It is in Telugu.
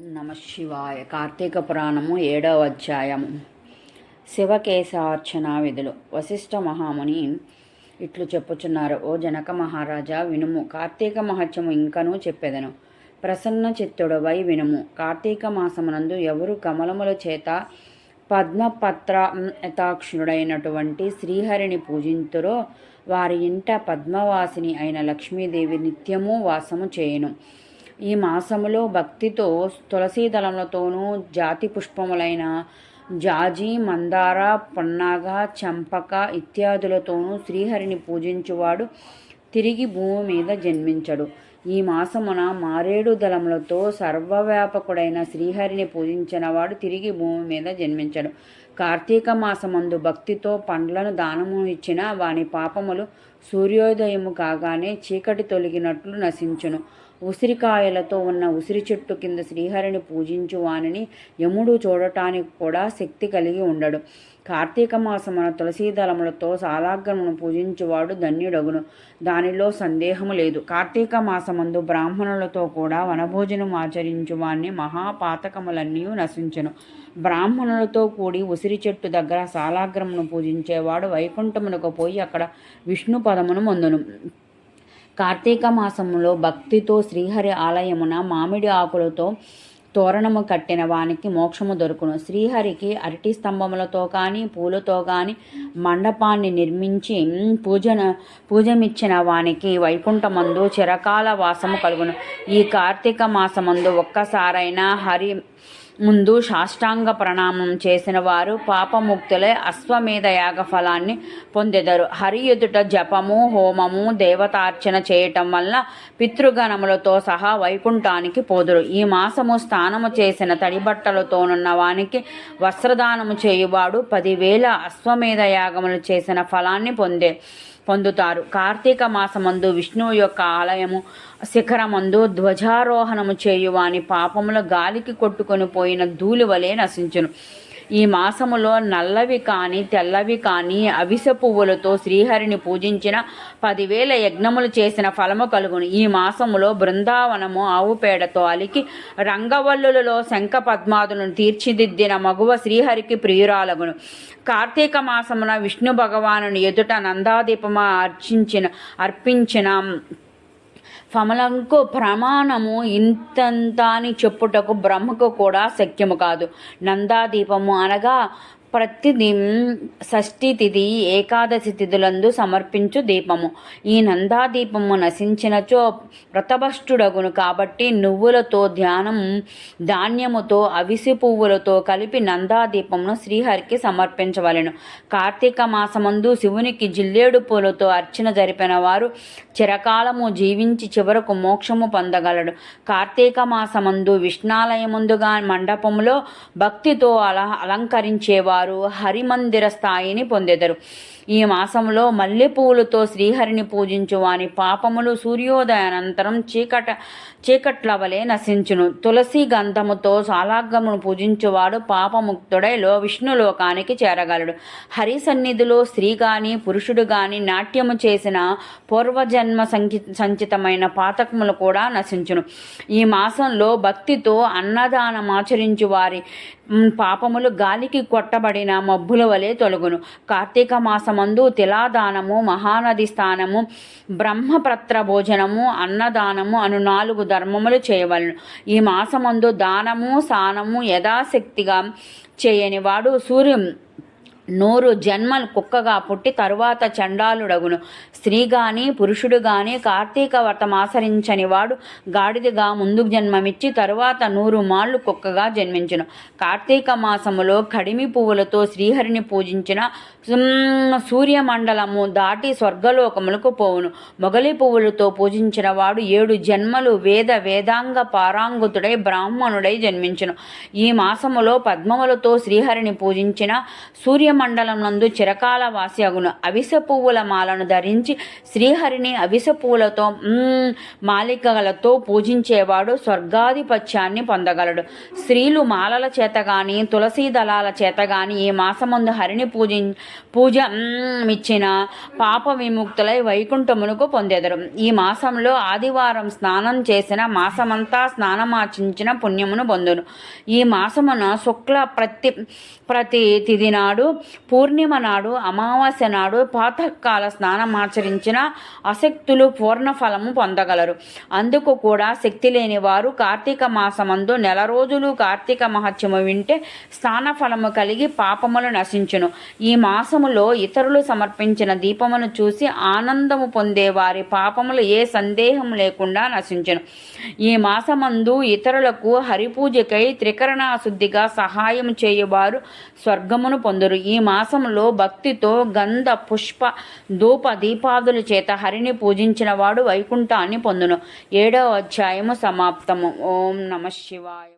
ఓం నమ శివాయ. కార్తీక పురాణము ఏడవ అధ్యాయము. శివకేశార్చన విధులు. వశిష్ఠ మహాముని ఇట్లు చెప్పుచున్నారు. ఓ జనక మహారాజా వినుము. కార్తీక మహత్యము ఇంకనూ చెప్పెదను. ప్రసన్న చిత్తుడవై వినుము. కార్తీక మాసమునందు ఎవరు కమలముల చేత పద్మపత్ర యథాక్షుడైనటువంటి శ్రీహరిని పూజింతురో వారి ఇంట పద్మవాసిని అయిన లక్ష్మీదేవి నిత్యము వాసము చేయును. ఈ మాసములో భక్తితో తులసీ దళములతోనూ జాతి పుష్పములైన జాజి మందార పొన్నాగ చంపక ఇత్యాదులతోనూ శ్రీహరిని పూజించువాడు తిరిగి భూమి మీద జన్మించడు. ఈ మాసమున మారేడు దళములతో సర్వవ్యాపకుడైన శ్రీహరిని పూజించినవాడు తిరిగి భూమి మీద జన్మించడు. కార్తీక మాసమందు భక్తితో పండ్లను దానము ఇచ్చిన వాని పాపములు సూర్యోదయము కాగానే చీకటి తొలగినట్లు నశించును. ఉసిరికాయలతో ఉన్న ఉసిరి చెట్టు కింద శ్రీహరిని పూజించు వానిని యముడు చూడటానికి కూడా శక్తి కలిగి ఉండడు. కార్తీక మాసమున తులసీదళములతో సాలాగ్రమును పూజించువాడు ధన్యుడగును. దానిలో సందేహము లేదు. కార్తీక మాసమందు బ్రాహ్మణులతో కూడా వనభోజనం ఆచరించువాన్ని మహాపాతకములన్నీ నశించను. బ్రాహ్మణులతో కూడి ఉసిరి చెట్టు దగ్గర సాలాగ్రమును పూజించేవాడు వైకుంఠమునకు పోయి అక్కడ విష్ణు పదమును పొందును. కార్తీక మాసములో భక్తితో శ్రీహరి ఆలయమున మామిడి ఆకులతో తోరణము కట్టిన వానికి మోక్షము దొరుకును. శ్రీహరికి అరటి స్తంభములతో కానీ పూలతో కానీ మండపాన్ని నిర్మించి పూజన పూజమిచ్చిన వానికి వైకుంఠమందు చిరకాల వాసము కలుగును. ఈ కార్తీక మాసమందు ఒక్కసారైనా హరి ముందు సాష్టాంగ ప్రణామం చేసిన వారు పాపముక్తులే అశ్వమేధ యాగ ఫలాన్ని పొందెదరు. హరి ఎదుట జపము హోమము దేవతార్చన చేయటం వల్ల పితృగణములతో సహా వైకుంఠానికి పోదురు. ఈ మాసము స్నానము చేసిన తడి బట్టలతోనున్న వానికి వస్త్రదానము చేయువాడు పదివేల అశ్వమేధ యాగములు చేసిన ఫలాన్ని పొందే పొందుతారు. కార్తీక మాసమందు విష్ణువు యొక్క ఆలయము శిఖరమందు ధ్వజారోహణము చేయువాని పాపముల గాలికి కొట్టుకొని పోయిన ధూళి వలె నశించును. ఈ మాసములో నల్లవి కానీ తెల్లవి కానీ అవిస పువ్వులతో శ్రీహరిని పూజించిన పదివేల యజ్ఞములు చేసిన ఫలము కలుగును. ఈ మాసములో బృందావనము ఆవు పేడతో అలికి రంగవల్లులలో శంఖ పద్మాదులను తీర్చిదిద్దిన మగువ శ్రీహరికి ప్రియురాలగును. కార్తీక మాసమున విష్ణు భగవానుని ఎదుట నందాదీపమ అర్చించిన అర్పించిన ఫమలంకు ప్రమాణము ఇంతంత అని చెప్పుటకు బ్రహ్మకు కూడా శక్యము కాదు. నందాదీపము అనగా ప్రతిది షష్ఠి తిథి ఏకాదశి తిథులందు సమర్పించు దీపము. ఈ నందాదీపము నశించినచో వ్రతభష్టుడగును కాబట్టి నువ్వులతో ధ్యానం ధాన్యముతో అవిసి పువ్వులతో కలిపి నందాదీపమును శ్రీహరికి సమర్పించవలెను. కార్తీక మాసమందు శివునికి జిల్లేడు పూలతో అర్చన జరిపిన వారు చిరకాలము జీవించి చివరకు మోక్షము పొందగలడు. కార్తీక మాసమందు విష్ణాలయముందుగా మండపములో భక్తితో అల అలంకరించేవారు వారు హరిమందిర స్థాయిని పొందెదరు. ఈ మాసంలో మల్లెపూలతో శ్రీహరిని పూజించు వాని పాపములు సూర్యోదయానంతరం చీకట చీకట్ల వలె నశించును. తులసి గంధముతో సాలాగమును పూజించువాడు పాపముక్తుడై లో విష్ణులోకానికి చేరగలడు. హరి సన్నిధిలో స్త్రీ గాని పురుషుడు గాని నాట్యము చేసిన పూర్వజన్మ సంకి సంచితమైన పాతకములు కూడా నశించును. ఈ మాసంలో భక్తితో అన్నదానమాచరించు వారి పాపములు గాలికి పడిన మబ్బుల వలె తొలగును. కార్తీక మాసమందు తిలాదానము మహానది స్థానము బ్రహ్మపత్ర భోజనము అన్నదానము అను నాలుగు ధర్మములు చేయవలను. ఈ మాసమందు దానము సానము యథాశక్తిగా చేయని వాడు సూర్యం నూరు జన్మలు కుక్కగా పుట్టి తరువాత చండాలుడగును. స్త్రీ గాని పురుషుడు గాని కార్తీక వ్రతమాచరించని వాడు గాడిదగా ముందు జన్మమిచ్చి తరువాత నూరు మాళ్ళు కుక్కగా జన్మించును. కార్తీక మాసములో కడిమి పువ్వులతో శ్రీహరిని పూజించిన సూర్యమండలము దాటి స్వర్గలోకములకు పోవును. మొగలి పువ్వులతో పూజించిన వాడు ఏడు జన్మలు వేద వేదాంగ పారాంగుతుడై బ్రాహ్మణుడై జన్మించును. ఈ మాసములో పద్మములతో శ్రీహరిని పూజించిన సూర్య మండలం నందు చిరకాల వాసి అవిస అవిసె పువ్వుల మాలను ధరించి శ్రీహరిని అవిసె పువ్వులతో మాలికలతో పూజించేవాడు స్వర్గాధిపత్యాన్ని పొందగలడు. స్త్రీలు మాలల చేత గాని తులసీ దళాల చేత గాని ఈ మాసముందు హరిని పూజి పూజ ఇచ్చిన పాప విముక్తులై వైకుంఠమునకు పొందెదరు. ఈ మాసంలో ఆదివారం స్నానం చేసిన మాసమంతా స్నానమాచించిన పుణ్యమును పొందును. ఈ మాసమున శుక్ల ప్రతి ప్రతి తిథి నాడు పూర్ణిమ నాడు అమావాస్య నాడు పాతకాల స్నానమాచరించిన అశక్తులు పూర్ణ ఫలము పొందగలరు. అందుకు కూడా శక్తి లేని వారు కార్తీక మాసమందు నెల రోజులు కార్తీక మహత్యము వింటే స్నాన ఫలము కలిగి పాపములు నశించును. ఈ మాసములో ఇతరులు సమర్పించిన దీపమును చూసి ఆనందము పొందే వారి పాపములు ఏ సందేహం లేకుండా నశించును. ఈ మాసమందు ఇతరులకు హరిపూజకై త్రికరణ శుద్ధిగా సహాయం చేయువారు స్వర్గమును పొందురు. ఈ మాసంలో భక్తితో గంధ పుష్ప ధూప దీపాదుల చేత హరిని పూజించిన వాడు వైకుంఠాన్ని పొందును. ఏడవ అధ్యాయము సమాప్తము. ఓం నమ శివాయ.